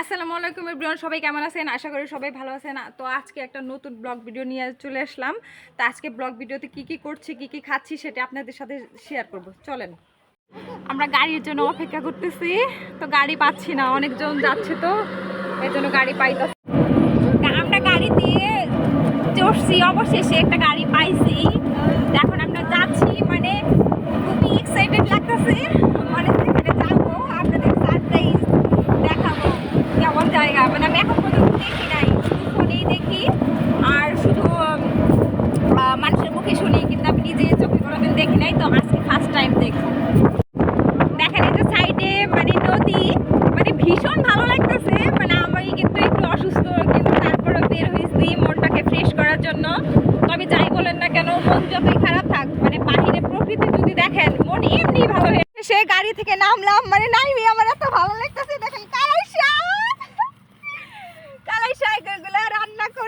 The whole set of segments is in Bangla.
আসসালামু আলাইকুম এভরিওয়ান, সবাই কেমন আছেন? আশা করি সবাই ভালো আছেন। তো আজকে একটা নতুন ব্লগ ভিডিও নিয়ে চলে আসলাম। তো আজকে ব্লগ ভিডিওতে কি কি করছি, কি কি খাচ্ছি সেটা আপনাদের সাথে শেয়ার করব। চলেন। আমরা গাড়ির জন্য অপেক্ষা করতেছি। তো গাড়ি পাচ্ছি না, অনেকজন যাচ্ছে তো, এই জন্য গাড়ি পাইতেছি। আমরা গাড়ি দিয়ে চড়ছি, অবশেষে একটা গাড়ি পাইছি। এখন আমরা যাচ্ছি মানে খুবই এক্সাইটেড লাগতেছে। মানে সেখানে যাব আপনাদের সারপ্রাইজ দেখাবো কেমন জায়গা মানে আমি এখন পর্যন্ত দেখি নাই। ফোনেই দেখি। আর শুধু মানুষের মুখে শুনি কিন্তু আমি নিজে চোখে কোনোদিন দেখি নাই, তো আজকে ফার্স্ট টাইম দেখব। দেখেন এই সাইডে মানে নদী মানে ভীষণ ভালো লাগতেছে মানে আমি কিন্তু একটু অসুস্থ, কিন্তু তারপরে বের হয়েছি মনটাকে ফ্রেশ করার জন্য। তবে যাই বলেন না কেন, মন যতই খারাপ থাক মানে বাহিরে প্রকৃতি যদি দেখেন, মন এমনি ভালো হয়ে সে গাড়ি থেকে নামলাম মানে নাইমি আমার এত ভালো লাগতেছে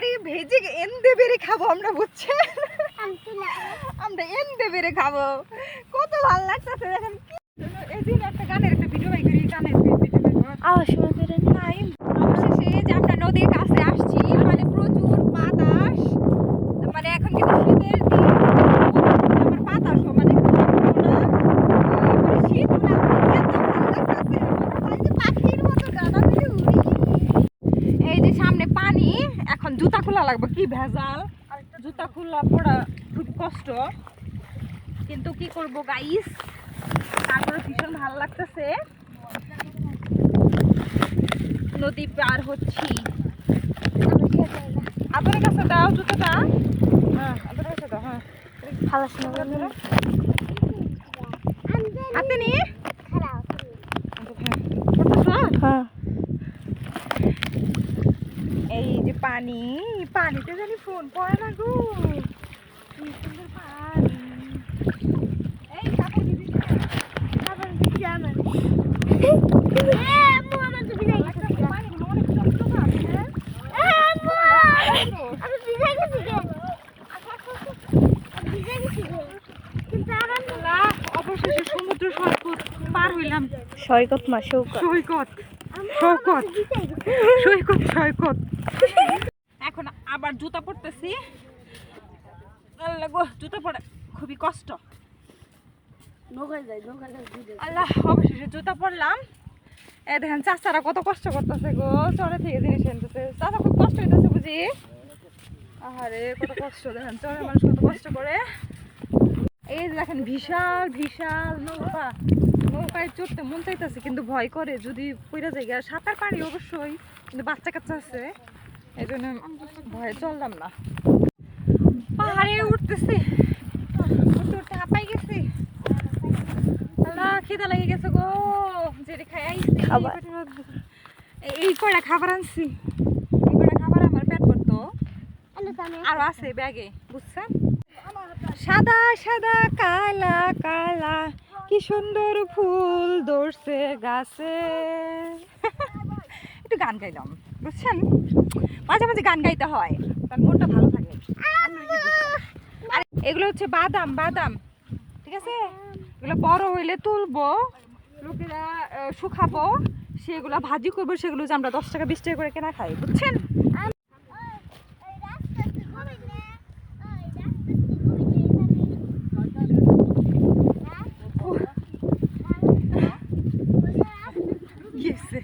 রান্না করি ভেজে এন্দে বেড়ে খাব আমরা বুঝছেন? আমরা এন্দে বেড়ে খাব। কত ভালো লাগতেছে দেখেন এই দিন একটা গানের একটা ভিডিও বাই করি গানের আওয়াজ শোনা করে নাই অবশেষে যে আমরা নদীর কাছে আসছি মানে প্রচুর বাতাস মানে এখন কিন্তু শীতের দিন আমার বাতাসও মানে কোনো না, মানে শীতও না, মানে এত ভালো লাগতাছে, মনে হয় যে পাখির মতো ডানা মেলে উড়ি। এই যে সামনে পানি এখন জুতা খোলা লাগবে কি ভেজাল? আর একটা জুতা খোলা পড়া খুব কষ্ট। কিন্তু কি করব গাইস তারপরে ভীষণ ভালো লাগতেছে। নদী পার হচ্ছি। আপনার কাছে দাও জুতোটা। হ্যাঁ আপনার কাছে দাও হ্যাঁ। ভালো শোনা হাতে নিয়ে। হ্যাঁ। এই যে পানি। পানিতে জানি ফোন পড়ে না গো। কি সুন্দর পানি। এই না? আমার অবশেষে সমুদ্র সৈকত পার হইলাম। সৈকত মা সৈকত। সৈকত। সৈকত সৈকত। আবার জুতা পরতেছি। আল্লাহ গো জুতা পরে খুবই কষ্ট। আল্লাহ অবশেষে জুতা পরলাম। এ দেখেন চাচারা কত কষ্ট করতেছে গো চরে থেকে জিনিস আনতেছে। চাচা খুব কষ্ট হইতেছে বুঝি? আহারে কত কষ্ট দেখেন চরে মানুষ কত কষ্ট করে। এই দেখেন বিশাল বিশাল নৌকা। নৌকায় চড়তে মন চাইতেছে কিন্তু ভয় করে। যদি পইরা আর সাঁতার পারি অবশ্যই কিন্তু বাচ্চা কাচ্চা আছে। এই জন্য ভয়ে চললাম না। পাহাড়ে উঠতেছি। উঠতে উঠতে হাঁপাই গেছি। খিদা লেগে গেছে গো। যেটা খাই আইছি। এই- কয়টা খাবার আনছি। এই কয়টা খাবার আমার পেট করতো আরও আছে ব্যাগে বুঝছেন? সাদা সাদা কালা কালা। কি সুন্দর ফুল ধরছে গাছে। একটু গান গাইলাম, বুঝছেন? মাঝে মাঝে গান গাইতে হয়, তার মনটা ভালো থাকে। আর এগুলো হচ্ছে বাদাম বাদাম, ঠিক আছে? এগুলো বড় হইলে তুলবো, লোকেরা শুকাবো, সেগুলো ভাজি করব, সেগুলো যে আমরা দশ টাকা, বিশ টাকা করে কেনা খাই, বুঝছেন গেছে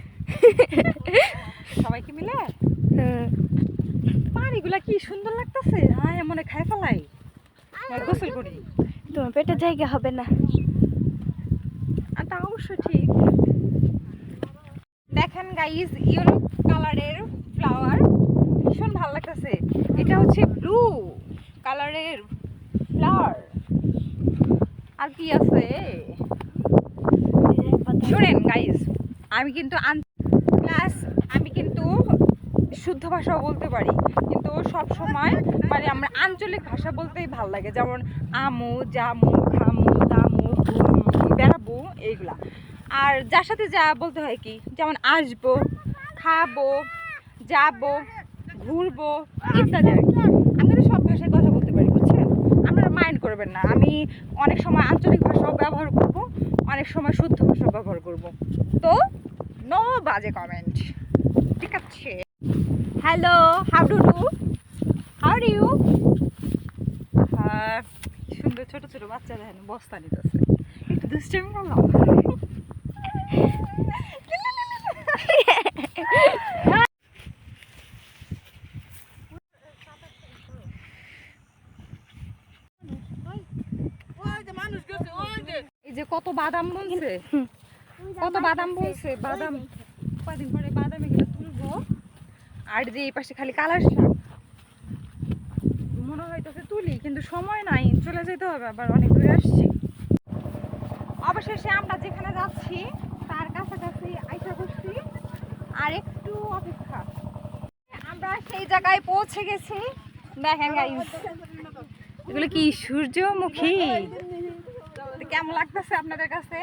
সবাইকে মিলে হ্যাঁ পানিগুলা কি সুন্দর লাগতেছে? হ্যাঁ মনে খাই ফেলাই। গোসল করি। তোমার পেটে জায়গা হবে না। আর তা অবশ্য ঠিক। দেখেন গাইজ ইয়েলো কালারের ফ্লাওয়ার ভীষণ ভালো লাগতেছে। এটা হচ্ছে ব্লু কালারের ফ্লাওয়ার আর কি আছে? শুনেন গাইজ আমি কিন্তু আন প্লাস আমি কিন্তু শুদ্ধ ভাষাও বলতে পারি, কিন্তু সব সময় মানে আমরা আঞ্চলিক ভাষা বলতেই ভালো লাগে, যেমন আমু, জামু, খামু, দামু বেড়াবো, এইগুলা। আর যার সাথে যা বলতে হয় কি, যেমন আসব, খাব, যাব, ঘুরবো ইত্যাদি আর কি। আমি সব ভাষায় কথা বলতে পারি, বুঝছেন? আপনারা মাইন্ড করবেন না, আমি অনেক সময় আঞ্চলিক ভাষাও ব্যবহার করব, অনেক সময় শুদ্ধ ভাষাও ব্যবহার করব। তো নো বাজে কমেন্ট ঠিক আছে। Hello how do do how are you সুন্দর ছোট ছোট বাচ্চা দেখেন বস্তা নিতেছে। একটু দুষ্টামি করলাম এই যে কত বাদাম বলছে। কত বাদাম বলছে? বাদাম। কদিন পরে বাদাম আর যে এই পাশে খালি কালার মনে হইতেছে তুলি, কিন্তু সময় নাই, চলে যেতে হবে আবার, অনেক দূরে আসছি। অবশেষে আমরা যেখানে যাচ্ছি, তার কাছাকাছি আইসা করছি আর একটু অপেক্ষা। আমরা সেই জায়গায় পৌঁছে গেছি। দেখেন গাইস এগুলো কি সূর্যমুখী? কেমন লাগতেছে আপনাদের কাছে?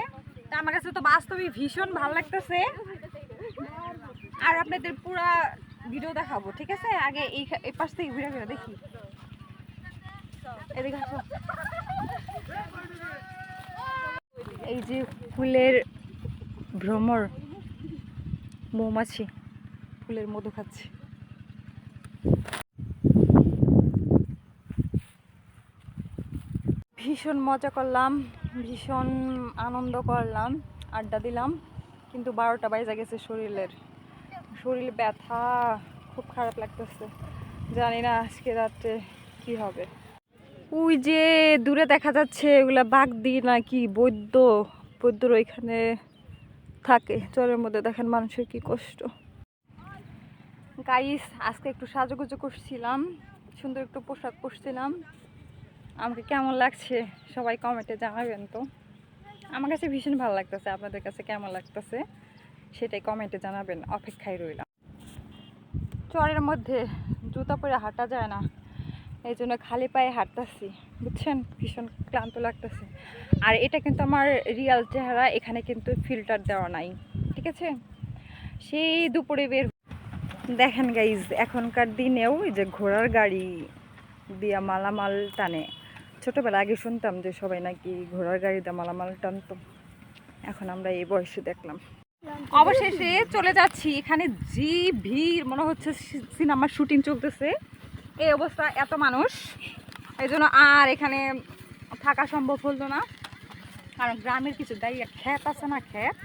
আমার কাছে তো বাস্তবে ভীষণ ভালো লাগতেছে। আর আপনাদের পুরা ভিডিও দেখাবো, ঠিক আছে? আগে এই এই পাশ থেকে ঘুরে ঘুরে দেখি। এদিকে এই যে ফুলের ভ্রমর মৌমাছি, ফুলের মধু খাচ্ছে। ভীষণ মজা করলাম, ভীষণ আনন্দ করলাম, আড্ডা দিলাম, কিন্তু বারোটা বাইজা গেছে শরীরের। শরীর ব্যথা, খুব খারাপ লাগতেছে। জানি না আজকে রাত্রে কি হবে। ওই যে দূরে দেখা যাচ্ছে, এগুলা বাঘ দিয়ে নাকি বৈদ্য, বৈদ্যর ওইখানে থাকে। চরের মধ্যে দেখেন মানুষের কি কষ্ট। গাইস আজকে একটু সাজুগুজু করছিলাম, সুন্দর একটু পোশাক পরছিলাম। আমাকে কেমন লাগছে সবাই কমেন্টে জানাবেন তো। আমার কাছে ভীষণ ভালো লাগতেছে, আপনাদের কাছে কেমন লাগতেছে? সেটাই কমেন্টে জানাবেন, অপেক্ষায় রইলাম। চরের মধ্যে জুতা পরে হাঁটা যায় না, এই জন্য খালি পায়ে হাঁটতেছি, বুঝছেন? ভীষণ ক্লান্ত লাগতেছে। আর এটা কিন্তু আমার রিয়াল চেহারা, এখানে কিন্তু ফিল্টার দেওয়া নাই, ঠিক আছে? সেই দুপুরে বের দেখেন গাইজ এখনকার দিনেও যে ঘোড়ার গাড়ি দিয়া মালামাল টানে। ছোটোবেলা আগে শুনতাম যে সবাই নাকি ঘোড়ার গাড়ি দিয়ে মালামাল টানতো, এখন আমরা এই বয়সে দেখলাম। অবশেষে চলে যাচ্ছি। এখানে জি ভিড় মনে হচ্ছে সিনেমার শুটিং চলতেছে। এই অবস্থা এত মানুষ। এই জন্য আর এখানে থাকা সম্ভব হলো না। কারণ গ্রামের কিছু দাঁড়িয়ে খ্যাত আছে না খ্যাত।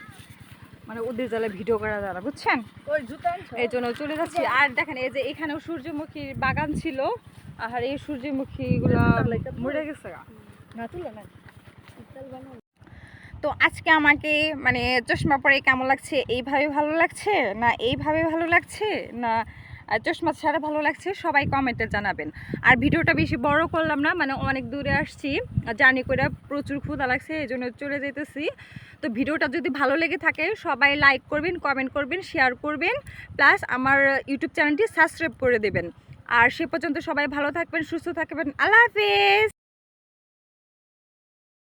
মানে ওদের জ্বালা ভিডিও করা যারা বুঝছেন? এই জন্য চলে যাচ্ছি। আর দেখেন এই যে এখানেও সূর্যমুখীর বাগান ছিল। আর এই সূর্যমুখীগুলো মরে গেছে গা। তো আজকে আমাকে মানে চশমা পরে কেমন লাগছে? এইভাবে ভালো লাগছে? না এইভাবে ভালো লাগছে? না চশমা ছাড়া ভালো লাগছে? সবাই কমেন্টে জানাবেন। আর ভিডিওটা বেশি বড় করলাম না মানে অনেক দূরে আসছি। জার্নি করে প্রচুর ক্ষুধা লাগছে এই জন্য চলে যেতেছি তো ভিডিওটা যদি ভালো লেগে থাকে, সবাই লাইক করবেন কমেন্ট করবেন শেয়ার করবেন। প্লাস আমার ইউটিউব চ্যানেলটি সাবস্ক্রাইব করে দেবেন। আর সে পর্যন্ত সবাই ভালো থাকবেন, সুস্থ থাকবেন। আল্লাহ হাফেজ!